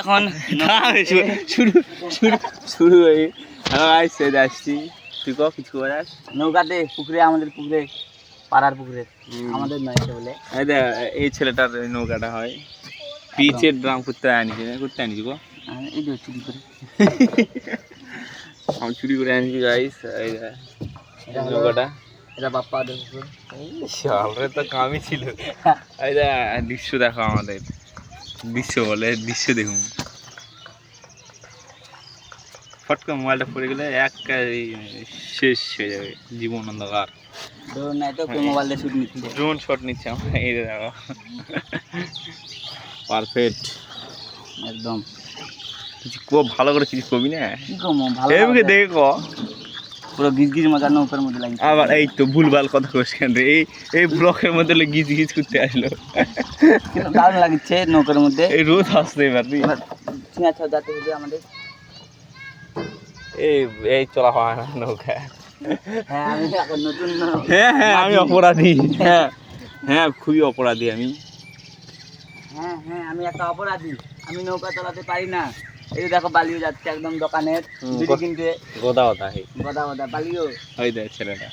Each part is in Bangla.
এখন না, শুরু শুরু শুরু হয়ে যে আসছি। তুই ক কিছু করাস নৌকাতে পুকুরে আমাদের পুকুরে পাড়ার পুকুরে। আমাদের নয় বলে। এই ছেলেটার নৌকাটা হয়। পিচের ড্রাম করতে আনিছি না করতে আনিছি গো। এই চুরি করে। আমি চুরি করে আনিছি গাইস নৌকাটা। এটা বাপ্পা পুকুর। শালরে তো কামই ছিল। এই দৃশ্য দেখো আমাদের। দৃশ্য বলে দৃশ্য দেখুন। ফট করে মোবাইলটা পড়ে গেলে এক শেষ হয়ে যাবে জীবন অন্ধকার। ধরুন নাই তো মোবাইল দিয়ে শুট নিচ্ছে। ড্রোন শট নিচ্ছে আমরা এই দেখো। পারফেক্ট একদম। কিছু খুব ভালো করে কিছু কবি না। দেখে ক। পুরো গিজ গিজ মজা নৌকার মধ্যে লাগছে আবার এই তো ভুলভাল কথা কোস কেন রে? এই এই ব্লকের মধ্যে গিজ গিজ করতে আসলো। দারুণ লাগছে নৌকার মধ্যে। এই রোদ পারবি এবার ছিঁড়া ছাড় যাতে হবে আমাদের। এই এই চলা হয় না নৌকা। হ্যাঁ আমি এখন নতুন হ্যাঁ হ্যাঁ আমি অপরাধী। হ্যাঁ হ্যাঁ খুবই অপরাধী আমি। হ্যাঁ হ্যাঁ আমি একটা অপরাধী। আমি নৌকা চালাতে পারি না। এই দেখো বালিও যাচ্ছে একদম দোকানের। বিড়ি কিনতে গোদা গোদা হে। গদা গদা বালিও। ওই দেখ ছেলেটা।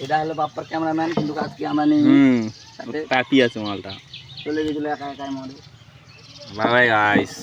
এটা হলো বাপ্পার ক্যামেরাম্যান কিন্তু আজকে আমরা নেই। হুম তাতি আছে মালটা। চলে গেছিল একা একাই মরে। Bye guys